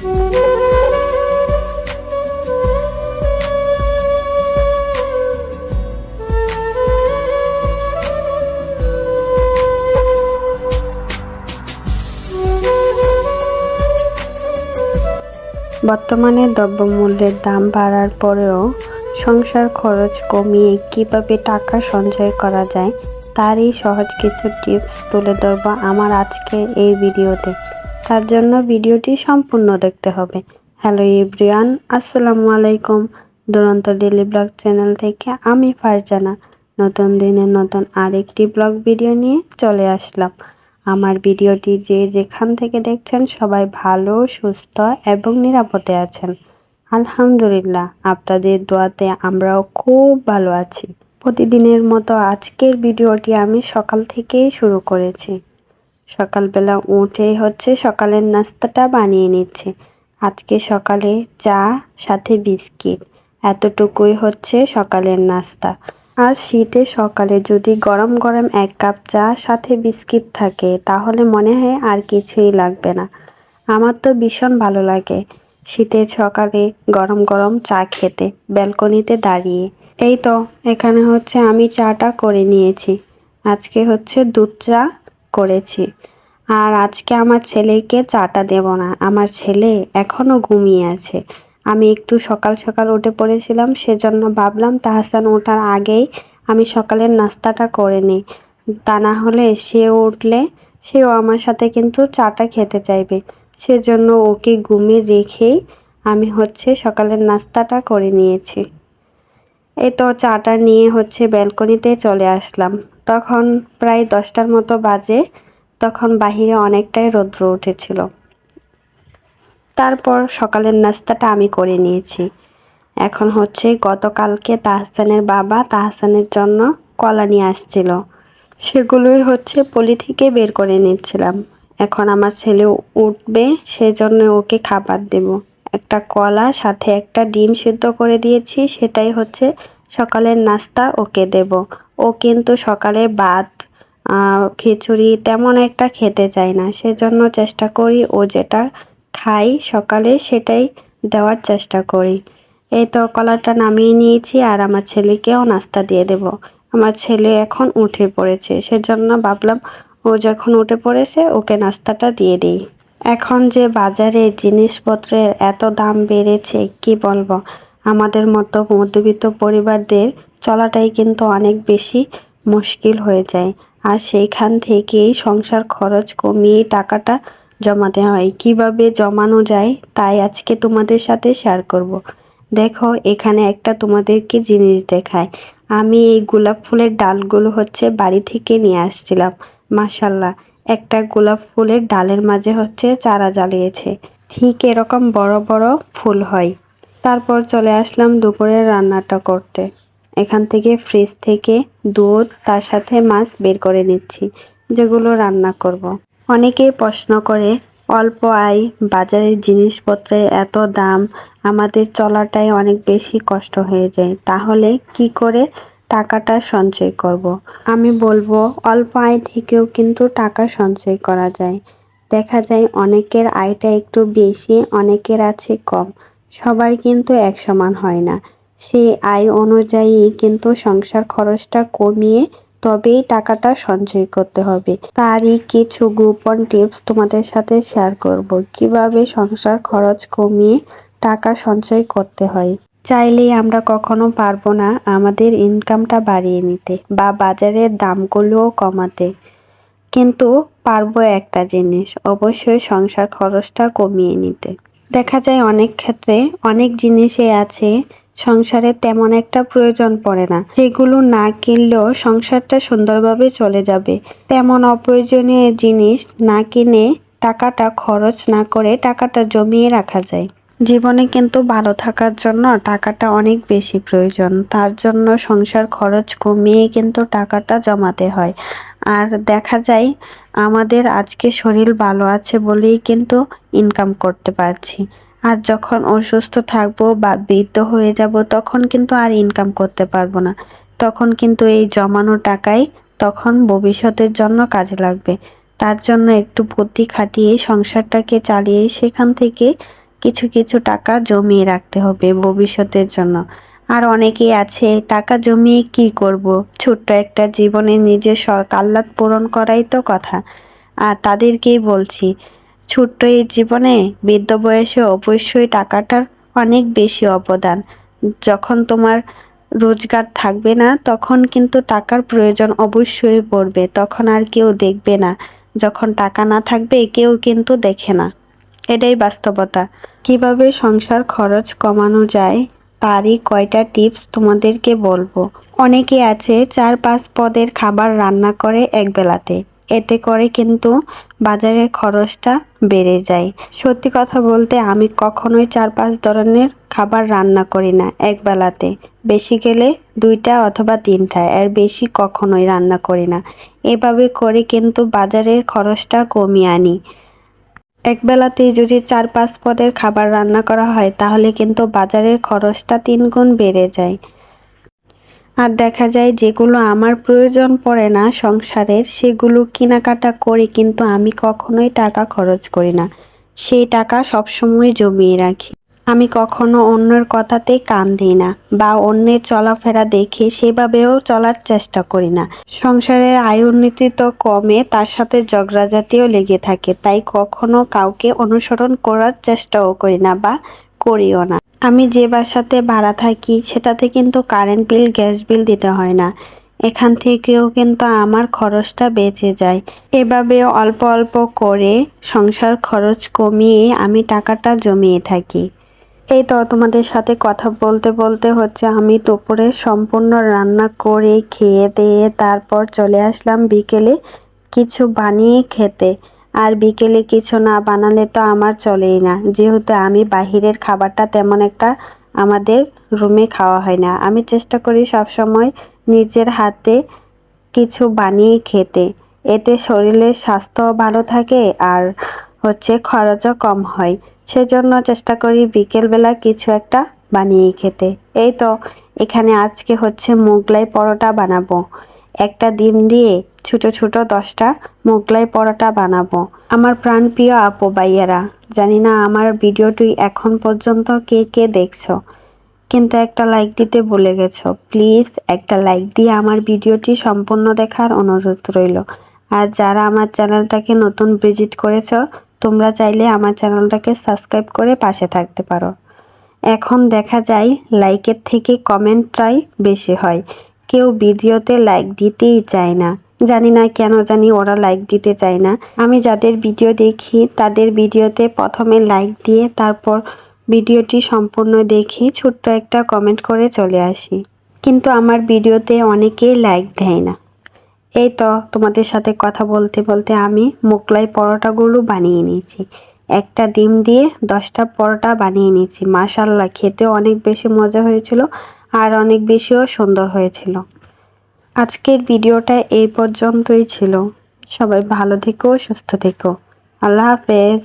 বর্তমানে দ্রব্যমূল্যের দাম বাড়ার পরেও সংসার খরচ কমিয়ে কীভাবে টাকা সঞ্চয় করা যায়, তারই সহজ কিছু টিপস তুলে ধরব আমার আজকের এই ভিডিওতে। তার জন্য ভিডিওটি সম্পূর্ণ দেখতে হবে। হ্যালো ইব্রিয়ান আসসালামু আলাইকুম। দুরন্ত ডেলি ব্লগ চ্যানেল থেকে আমি ফারজানা। নতুন দিনে নতুন আরেকটি ব্লগ ভিডিও নিয়ে চলে আসলাম। আমার ভিডিওটি যে যেখান থেকে দেখছেন সবাই ভালো, সুস্থ এবং নিরাপদে আছেন। আলহামদুলিল্লাহ, আপনাদের দোয়াতে আমরাও খুব ভালো আছি। প্রতিদিনের মতো আজকের ভিডিওটি আমি সকাল থেকেই শুরু করেছি। সকালবেলা উঠেই হচ্ছে সকালের নাস্তাটা বানিয়ে নিচ্ছে। আজকে সকালে চা, সাথে বিস্কিট। এতটুকুই হচ্ছে সকালের নাস্তা। আর শীতে সকালে যদি গরম গরম এক কাপ চা, সাথে বিস্কিট থাকে, তাহলে মনে হয় আর কিছুই লাগবে না। আমার তো ভীষণ ভালো লাগে শীতের সকালে গরম গরম চা খেতে, ব্যালকনিতে দাঁড়িয়ে। এই তো, এখানে হচ্ছে আমি চাটা করে নিয়েছি। আজকে হচ্ছে দুধ চা করেছি। আর আজকে আমার ছেলেকে চাটা দেব না। আমার ছেলে এখনও ঘুমিয়ে আছে। আমি একটু সকাল সকাল উঠে পড়েছিলাম, সেজন্য ভাবলাম তাহসান ওঠার আগেই আমি সকালের নাস্তাটা করে নিই। তা না হলে সে উঠলে, সেও আমার সাথে কিন্তু চাটা খেতে চাইবে। সেজন্য ওকে ঘুমিয়ে রেখেই আমি হচ্ছে সকালের নাস্তাটা করে নিয়েছি। এই তো চাটা নিয়ে হচ্ছে ব্যালকনিতে চলে আসলাম। তখন প্রায় দশটার মতো বাজে, তখন বাহিরে অনেকটাই রৌদ্র উঠেছিল। তারপর সকালের নাস্তাটা আমি করে নিয়েছি। এখন হচ্ছে গতকালকে তাহসানের বাবা তাহসানের জন্য কলা নিয়ে আসছিল। সেগুলোই হচ্ছে পলি থেকে বের করে নিচ্ছিলাম এখন আমার ছেলে উঠবে, সেজন্য ওকে খাবার দেব। একটা কলা, সাথে একটা ডিম সিদ্ধ করে দিয়েছি, সেটাই হচ্ছে সকালের নাস্তা ওকে দেব। ও কিন্তু সকালে ভাত খিচুড়ি তেমন একটা খেতে চায় না। সেজন্য চেষ্টা করি ও যেটা খাই সকালে সেটাই দেওয়ার চেষ্টা করি। এই তো কলাটা নামিয়ে নিয়েছি আর আমার ছেলেকেও নাস্তা দিয়ে দেব। আমার ছেলে এখন উঠে পড়েছে, সেজন্য ভাবলাম ও যখন উঠে পড়েছে ওকে নাস্তাটা দিয়ে দিই। এখন যে বাজারে জিনিসপত্রের এত দাম বেড়েছে, কি বলব? আমাদের মতো মধ্যবিত্ত পরিবারদের চলাটাই কিন্তু অনেক বেশি মুশকিল হয়ে যায়। আর সেইখান থেকেই সংসার খরচ কমিয়ে টাকাটা জমাতে হয়। কীভাবে জমানো যায় তাই আজকে তোমাদের সাথে শেয়ার করব। দেখো, এখানে একটা তোমাদেরকে জিনিস দেখায়। আমি এই গোলাপ ফুলের ডালগুলো হচ্ছে বাড়ি থেকে নিয়ে আসছিলাম মাসাল্লাহ একটা গোলাপ ফুলের ডালের মাঝে হচ্ছে চারা জ্বালিয়েছে। ঠিক এরকম বড় বড় ফুল হয়। তারপর চলে আসলাম দুপুরের রান্নাটা করতে। এখান থেকে ফ্রিজ থেকে দুধ, তার সাথে মাছ বের করে নিচ্ছি, যেগুলো রান্না করব। অনেকেই প্রশ্ন করে, অল্প আয় বাজারের জিনিসপত্রের এত দাম, আমাদের চলাটাই অনেক বেশি কষ্ট হয়ে যায় তাহলে কি করে টাকাটা সঞ্চয় করব। আমি বলব, অল্প আয় থেকেও কিন্তু টাকা সঞ্চয় করা যায় দেখা যায় অনেকের আয়টা একটু বেশি, অনেকের আছে কম সবার কিন্তু এক সমান হয় না সেই আয় অনুযায়ী কিন্তু সংসার খরচটা কমিয়ে তবেই টাকাটা সঞ্চয় করতে হবে। তারই কিছু গোপন টিপস তোমাদের সাথে শেয়ার করব। কীভাবে সংসার খরচ কমিয়ে টাকা সঞ্চয় করতে হয়? চাইলেই আমরা কখনো পারব না আমাদের ইনকামটা বাড়িয়ে নিতে বা বাজারের দামগুলোও কমাতে। কিন্তু পারব একটা জিনিস, অবশ্যই সংসার খরচটা কমিয়ে নিতে। দেখা যায় অনেক ক্ষেত্রে অনেক জিনিসই আছে সংসারে তেমন একটা প্রয়োজন পড়ে না। সেগুলো না কিনলেও সংসারটা সুন্দরভাবে চলে যাবে। তেমন অপ্রয়োজনীয় জিনিস না কিনে টাকাটা খরচ না করে টাকাটা জমিয়ে রাখা যায়। জীবনে কিন্তু ভালো থাকার জন্য টাকাটা অনেক বেশি প্রয়োজন। তার জন্য সংসার খরচ কমিয়ে কিন্তু টাকাটা জমাতে হয়। আর দেখা যায়, আমাদের আজকে শরীর ভালো আছে বলেই কিন্তু ইনকাম করতে পারছি। আর যখন অসুস্থ থাকব বা বৃদ্ধ হয়ে যাব, তখন কিন্তু আর ইনকাম করতে পারব না। তখন কিন্তু এই জমানো টাকাই তখন ভবিষ্যতের জন্য কাজে লাগবে। তার জন্য একটু বুদ্ধি খাটিয়ে সংসারটাকে চালিয়ে সেখান থেকে কিছু কিছু টাকা জমিয়ে রাখতে হবে ভবিষ্যতের জন্য। আর অনেকেই আছে, টাকা জমিয়ে কি করব? ছোট্ট একটা জীবনে নিজের শখ পূরণ করাই তো কথা। আর তাদেরকেই বলছি ছোট্ট এই জীবনে বৃদ্ধ বয়সে অবশ্যই টাকাটার অনেক বেশি অবদান। যখন তোমার রোজগার থাকবে না, তখন কিন্তু টাকার প্রয়োজন অবশ্যই পড়বে, তখন আর কেউ দেখবে না। যখন টাকা না থাকবে, কেউ কিন্তু দেখে না। এটাই বাস্তবতা। কীভাবে সংসার খরচ কমানো যায়, তারই কয়টা টিপস তোমাদেরকে বলব। অনেকে আছে চার পাঁচ পদের খাবার রান্না করে এক বেলাতে এতে করে কিন্তু বাজারের খরচটা বেড়ে যায়। সত্যি কথা বলতে আমি কখনোই চার পাঁচ ধরনের খাবার রান্না করি না এক বেলাতে। বেশি গেলে দুইটা অথবা তিনটা, এর বেশি কখনোই রান্না করি না। এভাবে করে কিন্তু বাজারের খরচটা কমিয়ে আনি। একবেলাতেই যদি চার পাঁচ পদের খাবার রান্না করা হয়, তাহলে কিন্তু বাজারের খরচটা তিন গুণ বেড়ে যায়। আর দেখা যায় যেগুলো আমার প্রয়োজন পড়ে না সংসারের, সেগুলো কেনাকাটা করে কিন্তু আমি কখনোই টাকা খরচ করি না। সেই টাকা সবসময় জমিয়ে রাখি। আমি কখনো অন্যের কথাতে কান দিই না বা অন্যের চলাফেরা দেখে সেভাবেও চলার চেষ্টা করি না। সংসারের আয় উন্নতি তো কমে, তার সাথে ঝগড়াঝাটিও লেগে থাকে, তাই কখনো কাউকে অনুসরণ করার চেষ্টাও করি না বা করিও না। আমি যে বাসাতে ভাড়া থাকি, সেটাতে কিন্তু কারেন্ট বিল, গ্যাস বিল দিতে হয় না। এখান থেকেও কিন্তু আমার খরচটা বেঁচে যায়। এভাবে অল্প অল্প করে সংসার খরচ কমিয়ে আমি টাকাটা জমিয়ে থাকি। এই তো তোমাদের সাথে কথা বলতে বলতে হচ্ছে, আমি দুপুরে সম্পূর্ণ রান্না করে খেয়ে দিয়ে তারপর চলে আসলাম বিকেলে কিছু বানিয়ে খেতে। আর বিকেলে কিছু না বানালে তো আমার চলেই না। যেহেতু আমি বাহিরের খাবারটা তেমন একটা আমাদের রুমে খাওয়া হয় না। আমি চেষ্টা করি সব সময় নিজের হাতে কিছু বানিয়ে খেতে। এতে শরীরের স্বাস্থ্য ভালো থাকে আর হচ্ছে খরচও কম হয়। সেজন্য চেষ্টা করি বিকেলবেলা কিছু একটা বানিয়ে খেতে। এই তো, এখানে আজকে হচ্ছে মোগলাই পরোটা বানাবো। একটা ডিম দিয়ে ছোট ছোট দশটা মোগলাই পরোটা বানাবো। আমার প্রাণপ্রিয় আপু ভাইয়ারা, জানি না আমার ভিডিওটি এখন পর্যন্ত কে কে দেখছ, কিন্তু একটা লাইক দিতে ভুলে গেছো। প্লিজ একটা লাইক দিয়ে আমার ভিডিওটি সম্পূর্ণ দেখার অনুরোধ রইল। আর যারা আমার চ্যানেলটাকে নতুন ভিজিট করেছ, তোমরা চাইলে আমার চ্যানেলটাকে সাবস্ক্রাইব করে পাশে থাকতে পারো। এখন দেখা যায় লাইকের থেকে কমেন্টটাই বেশি হয়। কেউ ভিডিওতে লাইক দিতেই চায় না। জানি না কেন জানি ওরা লাইক দিতে চায় না। আমি যাদের ভিডিও দেখি, তাদের ভিডিওতে প্রথমে লাইক দিয়ে তারপর ভিডিওটি সম্পূর্ণ দেখি, ছোট্ট একটা কমেন্ট করে চলে আসি। কিন্তু আমার ভিডিওতে অনেকেই লাইক দেয় না। এই তো তোমাদের সাথে কথা বলতে বলতে আমি মোগলাই পরোটাগুলো বানিয়ে নিয়েছি। একটা ডিম দিয়ে দশটা পরোটা বানিয়ে নিয়েছি। মাশাল্লাহ খেতে অনেক বেশি মজা হয়েছিল আর অনেক বেশিও সুন্দর হয়েছিল। আজকের ভিডিওটা এই পর্যন্তই ছিল। সবাই ভালো থেকো সুস্থ থেকো। আল্লাহ হাফেজ।